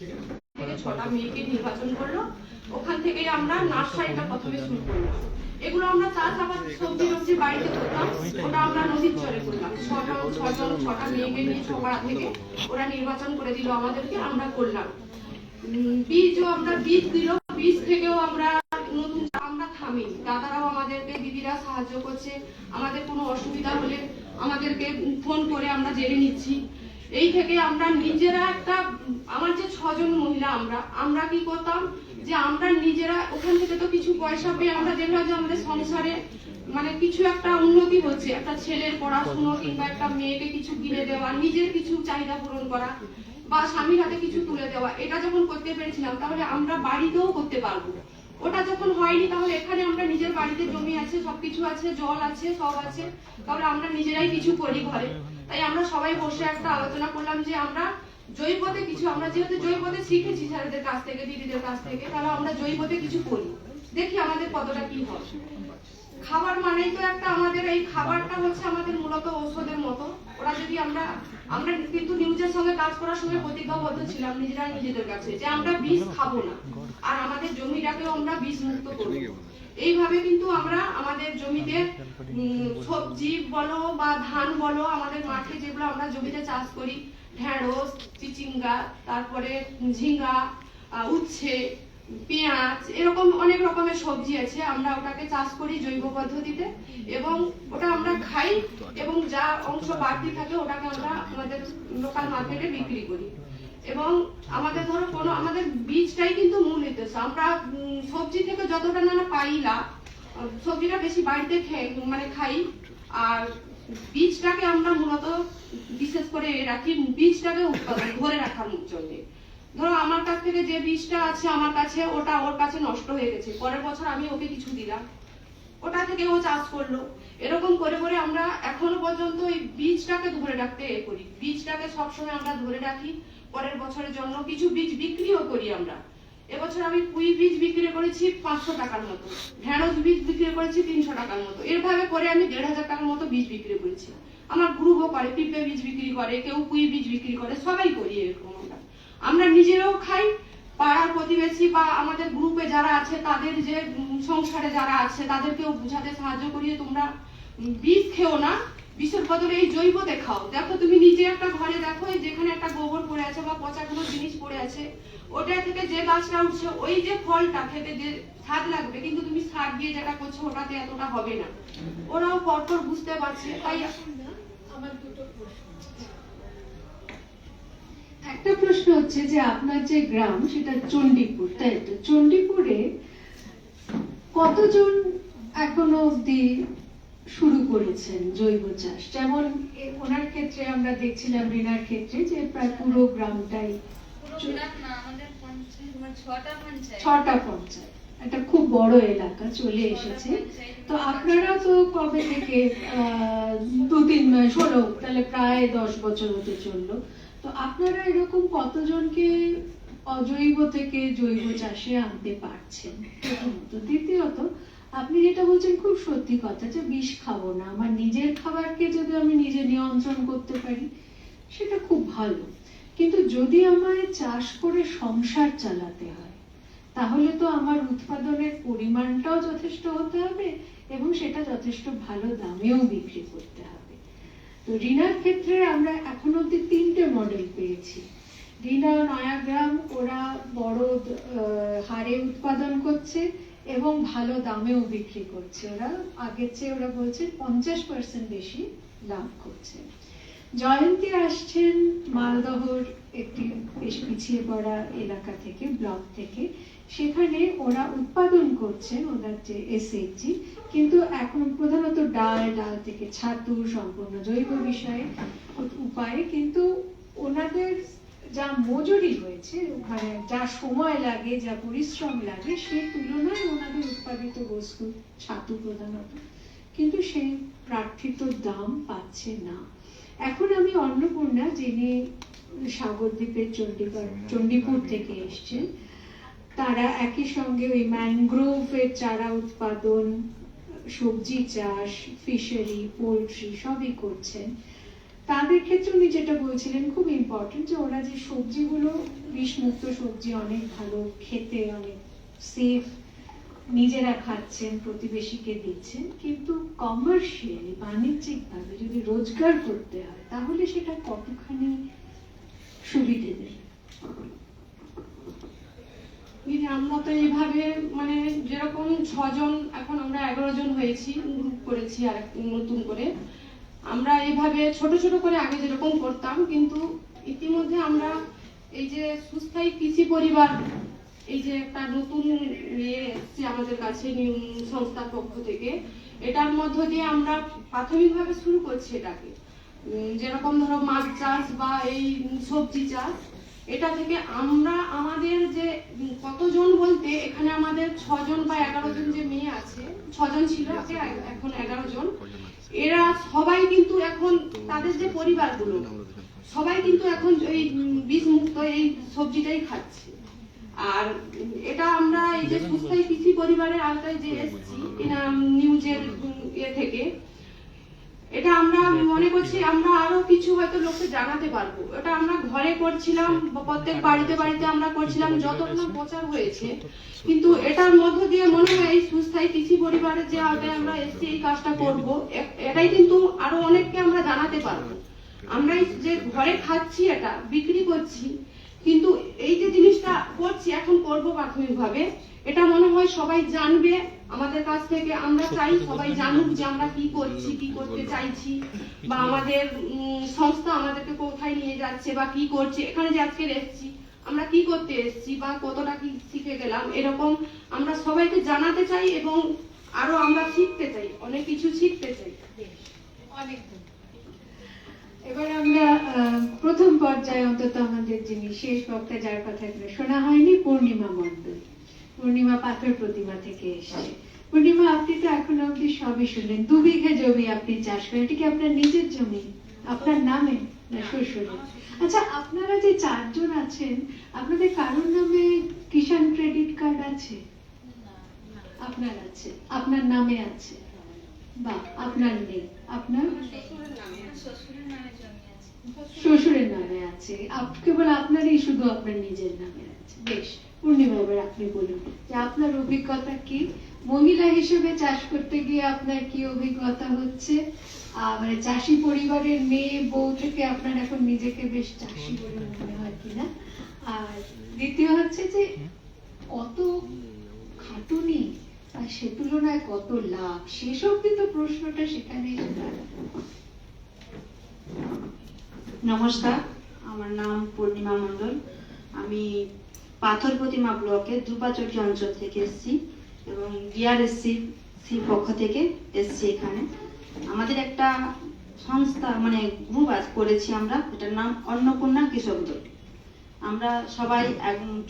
আমরা করলাম। এগুলো আমরা চাষাবাদ সবজি টবজি বাড়িতে করতাম। ওটা আমরা নদীর চরে করলাম। ছজন, ছটা মেয়েকে নিয়ে ছপাড়া থেকে ওরা নির্বাচন করে দিল আমাদেরকে, আমরা করলাম। বীজও আমরা বীজ দিল। বীজ থেকেও আমরা নতুন আমরা থামিনি। দাদারাও আমাদেরকে, দিদিরা সাহায্য করছে। আমাদের কোনো অসুবিধা হলে আমাদেরকে ফোন করে আমরা জেনে নিচ্ছি। এই থেকে আমরা নিজেরা একটা, আমার যে ছজন মহিলা আমরা আমরা কি করতাম? যে আমরা নিজেরা ওখান থেকে তো কিছু পয়সা পেয়ে আমরা দেখলাম যে আমাদের সংসারে মানে কিছু একটা উন্নতি হচ্ছে। একটা ছেলের পড়াশুনো কিংবা একটা মেয়েকে কিছু কিনে দেওয়া, নিজের কিছু চাহিদা পূরণ করা বা স্বামীর হাতে কিছু তুলে দেওয়া, এটা যখন করতে পেরেছিলাম, তাহলে আমরা বাড়িতেও করতে পারব। ওটা যখন হয়নি, তাহলে এখানে আমরা নিজের বাড়িতে জমি আছে, সবকিছু আছে, জল আছে, সব আছে, তাহলে আমরা নিজেরাই কিছু করি ঘরে। তাই আমরা সবাই বসে একটা আলোচনা করলাম যে আমরা জৈবতে কিছু, আমরা যেহেতু জৈবতে শিখেছি স্যারদের কাছ থেকে, দিদিদের কাছ থেকে, তাহলে আমরা জৈবতে কিছু করি। দেখি আমাদের কতটা কি হয়। খাবার মানেই তো একটা আমাদের এই খাবারটা হচ্ছে আমাদের মূলত ঔষধের মতো। ওরা যদি আমরা আমরা কিন্তু নিউজের সঙ্গে কাজ করার সময় প্রতিজ্ঞাবদ্ধ ছিলাম নিজেরা নিজেদের কাছে যে আমরা বিষ খাব না। আর আমাদের জমিটাকেও আমরা বিষ মুক্ত করব। এইভাবে কিন্তু আমরা আমাদের জমিতে সবজি বলো বা ধান বলো আমাদের মাঠে যেগুলো আমরা জমিতে চাষ করি ঢেঁড়স চিচিঙ্গা তারপরে ঝিঙ্গা উচ্ছে পেঁয়াজ এরকম অনেক রকমের সবজি আছে আমরা ওটাকে চাষ করি জৈব পদ্ধতিতে এবং ওটা আমরা খাই এবং যা অংশ বাড়তি থাকে ওটাকে আমরা আমাদের লোকাল মার্কেটে বিক্রি করি। এবং আমাদের ধরো কোনো আমাদের বীজটাই কিন্তু মূল উদ্দেশ্য আমরা সবজি থেকে যতটা না পাই না সবজিটা বেশি বাড়িতে খেয়ে মানে খাই। আর বীজটাকে আমরা মূলত বিশেষ করে রাখি, বীজটাকে উৎপাদন, ধরে রাখার জন্য। ধরো আমার কাছ থেকে যে বীজটা আছে আমার কাছে, ওটা ওর কাছে নষ্ট হয়ে গেছে। পরের বছর আমি ওকে কিছু দিলাম। ওটা থেকে ও চাষ করল। এরকম করে করে আমরা এখনও পর্যন্ত এই বীজটাকে ধরে রাখতে এ করি। বীজটাকে সবসময় আমরা ধরে রাখি, পরের বছরের জন্য কিছু বীজ বিক্রিও করি আমরা। এবছর আমি কুই বীজ বিক্রি করেছি পাঁচশো টাকার মতো, ঢেঁড়স বীজ বিক্রি করেছি তিনশো টাকার মতো। এরভাবে করে আমি দেড় হাজার টাকার মতো বীজ বিক্রি করেছি। আমার গ্রুপও করে পিঁপে বীজ বিক্রি করে, কেউ কুই বীজ বিক্রি করে, সবাই করি এরকম আমরা। আমরা নিজেরাও খাই, পাড়ার প্রতিবেশী বা আমাদের গ্রুপে যারা আছে, তাদের যে সংসারে যারা আছে, তাদেরকেও বুঝাতে সাহায্য করি যে তোমরা বীজ খেও না বিষের বদলে এই জৈবতে খাও দেখো তুমি নিজে একটা ঘরে দেখো যেখানে একটা গোবর পড়ে আছে বা পচা কোনো জিনিস পড়ে আছে ওটা থেকে যে গাছটা উঠছে ওই যে ফলটা খেতে যে স্বাদ লাগবে কিন্তু তুমি সার দিয়ে যেটা করছ ওটাতে এতটা হবে না। ওরাও পরপর বুঝতে পারছে তাই আমার দুটো প্রশ্ন একটা প্রশ্ন হচ্ছে যে আপনার যে গ্রাম সেটা চণ্ডীপুর তাই তো? চণ্ডীপুরে কতজন এখনও অবধি শুরু করেছেন জৈব চাষ। যেমন ওনার ক্ষেত্রে আমরা দেখছিলাম রিনার ক্ষেত্রে যে প্রায় পুরো গ্রামটাই পুরো গ্রাম না আমাদের পঞ্চায়েত মানে ছটা পঞ্চায়েত। একটা খুব বড় এলাকা চলে এসেছে। তো আপনারা তো কবে থেকে আহ, দু তিন মাস ষোলো তাহলে প্রায় দশ বছর হতে চলল। তো আপনারা এরকম কতজনকে অজৈব থেকে জৈব চাষে আনতে পারছেন প্রথমত? দ্বিতীয়ত আপনি যেটা বলছেন খুব সত্যি কথা যে বিষ খাব না। আমার নিজের খাবারকে যদি আমি নিজে নিয়ন্ত্রণ করতে পারি, সেটা খুব ভালো। কিন্তু যদি আমায় চাষ করে সংসার চালাতে হয়, তাহলে তো আমার উৎপাদনের পরিমাণটাও যথেষ্ট হতে হবে এবং সেটা যথেষ্ট ভালো দামেও বিক্রি করতে হবে। তো রিনার ক্ষেত্রে আমরা এখন অব্দি তিনটে মডেল পেয়েছি। রিনা নয়াগ্রাম ওরা বড় হারে উৎপাদন করছে। এবং ভালো দামেও বিক্রি করছে। ওরা আগের চেয়ে ওরা বলছে পঞ্চাশ পার্সেন্ট বেশি লাভ করছে। জয়ন্তী আসছেন মালদহর একটি বেশ পিছিয়ে পড়া এলাকা থেকে, ব্লক থেকে। সেখানে ওরা উৎপাদন করছেন ওনার যে এসএইচজি কিন্তু এখন প্রধানত ডাল ডাল থেকে ছাতু, সম্পূর্ণ জৈব বিষয়ে উপায়ে, কিন্তু ওনাদের যা মজুরি হয়েছে মানে যা সময় লাগে, যা পরিশ্রম লাগে সেই তুলনায় ওনাদের উৎপাদিত বস্তু ছাতু প্রধানত। কিন্তু সেই প্রার্থিত দাম পাচ্ছে না। এখন আমি অন্নপূর্ণা, যিনি সাগরদ্বীপের চণ্ডীগড়, চণ্ডীপুর থেকে এসছেন, তারা একই সঙ্গে ওই ম্যানগ্রোভের চারা উৎপাদন, সবজি চাষ ফিশারি পোলট্রি সবই করছেন। তাদের ক্ষেত্রে উনি যেটা বলছিলেন, খুব ইম্পর্টেন্ট যে ওরা যে সবজিগুলো, বিষমুক্ত সবজি অনেক ভালো, খেতে অনেক সেফ নিজেরা খাচ্ছেন, প্রতিবেশীকে দিচ্ছেন, কিন্তু কমার্শিয়ালি বাণিজ্যিকভাবে যদি রোজগার করতে হয়, তাহলে সেটা কতখানি সুবিধে দেবে এই যে আমরা তো এইভাবে মানে যেরকম ছজন, এখন আমরা এগারো জন হয়েছি গ্রুপ করেছি আর নতুন করে। আমরা এইভাবে ছোট ছোট করে আগে যেরকম করতাম, কিন্তু ইতিমধ্যে আমরা এই যে সুস্থায়ী কৃষি পরিবার, এই যে একটা নতুন ইয়ে এসছে আমাদের কাছে সংস্থার পক্ষ থেকে, এটার মধ্য দিয়ে আমরা প্রাথমিকভাবে শুরু করছি এটাকে। যেরকম ধরো মাছ চাষ বা এই সবজি চাষ, এটা থেকে আমরা, আমাদের যে কতজন বলতে, এখানে আমাদের ছজন বা এগারো জন যে মেয়ে আছে, ছজন ছিল এখন এগারো জন। এরা সবাই কিন্তু এখন তাদের যে পরিবারগুলো, সবাই কিন্তু এখন এই বিষ মুক্ত, এই সবজিটাই খাচ্ছে। আর এটা আমরা এই যে সুস্থায়ী কৃষি পরিবারের আওতায় যে এসেছি নিউজের ইয়ে থেকে এটা আমরা মনে করছি আমরা আরও কিছু হয়তো লোককে জানাতে পারব। এটা আমরা ঘরে করছিলাম, প্রত্যেক বাড়িতে বাড়িতে আমরা করছিলাম যতটা প্রচার হয়েছে। কিন্তু এটার মধ্য দিয়ে মনে হয় এই সুস্থায়ী কৃষি পরিবারের যে আওতায় আমরা এসছি, এই কাজটা করব। এটাই কিন্তু আরও অনেককে আমরা জানাতে পারব। আমরা যে ঘরে খাচ্ছি এটা, বিক্রি করছি, কিন্তু এই যে জিনিসটা করছি, এখন করব প্রাথমিকভাবে, এটা মনে হয় সবাই জানবে। আমাদের কাছ থেকে আমরা চাই সবাই জানুক যে আমরা কি করছি কি করতে চাইছি বা আমাদের সংস্থা আমাদেরকে কোথায় নিয়ে যাচ্ছে বা কি করছে এখানে যে আজকে এসেছি আমরা কি করতে এসেছি বা কতটা কি শিখে গেলাম এরকম আমরা সবাইকে জানাতে চাই এবং আরও আমরা শিখতে চাই অনেক কিছু শিখতে চাই। অনেক এবার আমরা আহ, প্রথম পর্যায়ে অন্তত আমাদের যিনি শেষ বক্তা যার কথা এখানে শোনা হয়নি পূর্ণিমা মণ্ডল। পূর্ণিমা পাথর প্রতিমা থেকে এসেছে। পূর্ণিমা আপনি তো এখন অব্দি সবই শুনলেন। দু বিঘা জমি আপনি চাষ করেন। এটা কি আপনার নিজের জমি? আপনার নামে? না শ্বশুরের আচ্ছা আপনারা যে চারজন আছেন, আপনাদের কারোর নামে কিষাণ ক্রেডিট কার্ড আছে? আপনার আছে। আপনার নামে আছে। বা আপনার নেই। আপনার? শ্বশুরের নামে জমি শ্বশুরের নামে আছে। কেবল আপনারই শুধু আপনার নিজের নামে আছে। বেশ, পূর্ণিমা এবার আপনি বলুন, যে আপনার অভিজ্ঞতা কি? মহিলা হিসেবে চাষ করতে গিয়ে আপনার কি অভিজ্ঞতা হচ্ছে? মানে চাষি পরিবারের মেয়ে, বউ থেকে আপনার এখন নিজেকে বেশ চাষি বলে মনে হয় কিনা? আর দ্বিতীয় হচ্ছে যে, কত খাটুনি আর সে তুলনায় কত লাভ? সেসব কিন্তু প্রশ্নটা সেখানেই এসে। নমস্কার, আমার নাম পূর্ণিমা মণ্ডল। আমি পাথর প্রতিমা ব্লকে দুপাচটি অঞ্চল থেকে এসেছি এবং ডিআরএসসি সি পক্ষ থেকে এসেছি এখানে। আমাদের একটা সংস্থা মানে গ্রুপ আজ করেছি আমরা এটার নাম অন্নপূর্ণা কৃষক দল। আমরা সবাই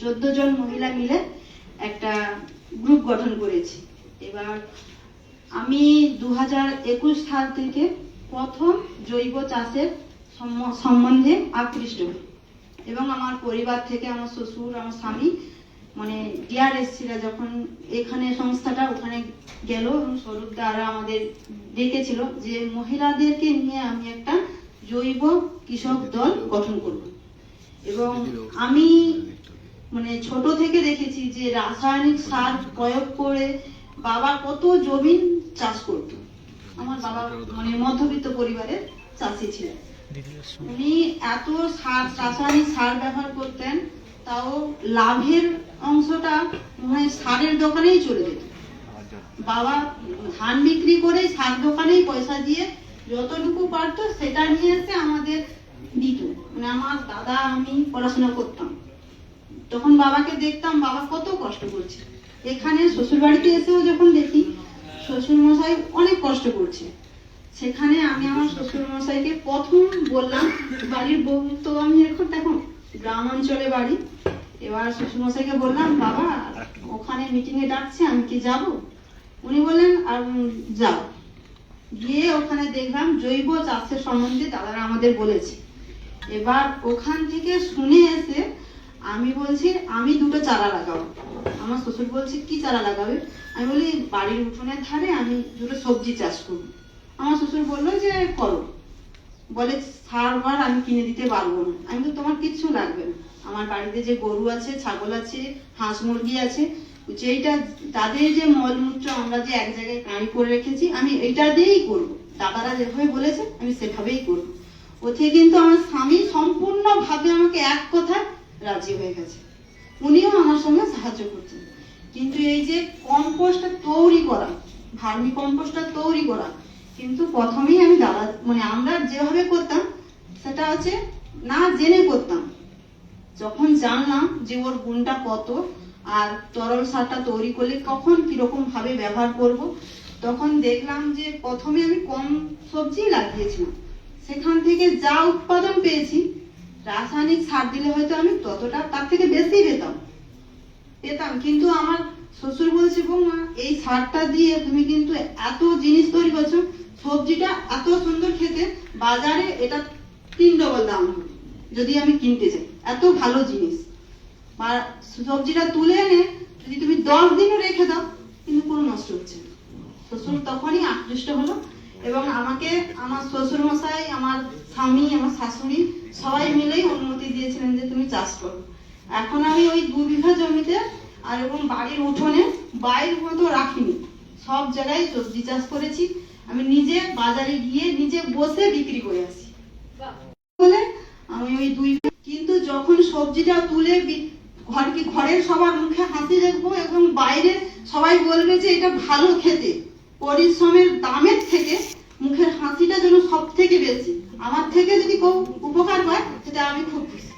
চোদ্দ জন মহিলা মিলে একটা গ্রুপ গঠন করেছি। এবার আমি দু সাল থেকে প্রথম জৈব চাষের সম্বন্ধে আকৃষ্ট। এবং আমার পরিবার থেকে আমার শ্বশুর আমার স্বামী মানে ডিআরএসসিরা যখন এখানে সংস্থাটা ওখানে গেল এবং স্বরূপ দ্বারা আমাদের ডেকেছিল যে মহিলাদেরকে নিয়ে আমি একটা জৈব কৃষক দল গঠন করব। এবং আমি মানে ছোট থেকে দেখেছি যে রাসায়নিক সার প্রয়োগ করে বাবা কত জমিন চাষ করতো। আমার বাবা মানে মধ্যবিত্ত পরিবারের চাষি ছিলেন। উনি এত সার রাসায়নিক সার ব্যবহার করতেন, তাও লাভের অংশটা মনে সারের দোকানেই চলে যেত। বাবা ধান বিক্রি করে সার দোকানেই পয়সা দিয়ে যতটুকু পারতো সেটা নিয়ে এসে আমাদের দিত। মানে আমার দাদা, আমি পড়াশোনা করতাম। তখন বাবাকে দেখতাম, বাবা কত কষ্ট করছে। এখানে শ্বশুর বাড়িতে এসেও যখন দেখি শ্বশুর মশাই অনেক কষ্ট করছে। সেখানে আমি আমার শ্বশুর মশাইকে প্রথম বললাম, বাড়ির বউ তো আমি এখন দেখো গ্রাম অঞ্চলে বাড়ি। এবার শ্বশুর মশাইকে বললাম, বাবা, ওখানে মিটিং এ ডাকছে, আমি কি যাব? উনি বললেন, আর যাও। গিয়ে ওখানে দেখলাম জৈব চাষের সম্বন্ধে দাদারা আমাদের বলেছে। এবার ওখান থেকে শুনে এসে আমি বলছি, আমি দুটো চারা লাগাবো। আমার শ্বশুর বলছে, কি চারা লাগাবে? আমি বলি, বাড়ির উঠোনের ধারে আমি দুটো সবজি চাষ করব। আমার শ্বশুর বলল যে, করো। বলে সারবার আমি কিনে দিতে পারব না। আমি তো তোমার কিচ্ছু লাগবে না। আমার বাড়িতে যে গরু আছে, ছাগল আছে, হাঁস মুরগি আছে যেইটা তাদের যে মলমূত্র আমরা যে এক জায়গায় কাঁড়ি করে রেখেছি, আমি এটা দিয়েই করব। দাদারা যেভাবে বলেছে, আমি সেভাবেই করব। ওতে কিন্তু আমার স্বামী সম্পূর্ণভাবে আমাকে এক কথা রাজি হয়ে গেছে। উনিও আমার সঙ্গে সাহায্য করছেন কিন্তু এই যে কম্পোস্টটা তৈরি করা, ভার্মি কম্পোস্টটা তৈরি করা কিন্তু প্রথমেই আমি দাদা মানে আমরা যেভাবে করতাম, সেটা হচ্ছে না জেনে করতাম। যখন জানলাম যে ওর গুণটা কত আর তরল সারটা তৈরি করলে কখন কীরকম ভাবে ব্যবহার করব, তখন দেখলাম যে প্রথমে আমি কম সবজি লাগিয়েছিলাম। সেখান থেকে যা উৎপাদন পেয়েছি, রাসায়নিক সার দিলে হয়তো আমি ততটা তার থেকে বেশি পেতাম। পেতাম, কিন্তু আমার শ্বশুর বলছে, বৌমা, এই সারটা দিয়ে তুমি কিন্তু এত জিনিস তৈরি করছ সবজিটা এত সুন্দর খেতে, বাজারে এটা তিন ডবল দাম। যদি আমি কিনতে চাই, এত ভালো জিনিস। আর সবজিটা তুলে এনে যদি তুমি দশ দিনও রেখে দাও, কিন্তু কোনো নষ্ট হচ্ছে না। শ্বশুর তখনই আকৃষ্ট হলো এবং আমাকে আমার শ্বশুর মশাই আমার স্বামী, আমার শাশুড়ি সবাই মিলেই অনুমতি দিয়েছিলেন যে তুমি চাষ করো। এখন আমি ওই দু বিঘা জমিতে আর এবং বাড়ির উঠোনে বাইরের মতো রাখিনি। সব জায়গায় সবজি চাষ করেছি আমি নিজে বাজারে গিয়ে নিজে বসে বিক্রি করে আসি। বলে আমি ওই দুই কিন্তু যখন সবজিটা তুলে ঘর কি ঘরের সবার মুখে হাসি দেখব এবং বাইরে সবাই বলবে যে এটা ভালো খেতে, পরিশ্রমের দামের থেকে মুখের হাসিটা যেন সব থেকে বেশি। আমার থেকে যদি কেউ উপকার হয় সেটা আমি খুব খুশি।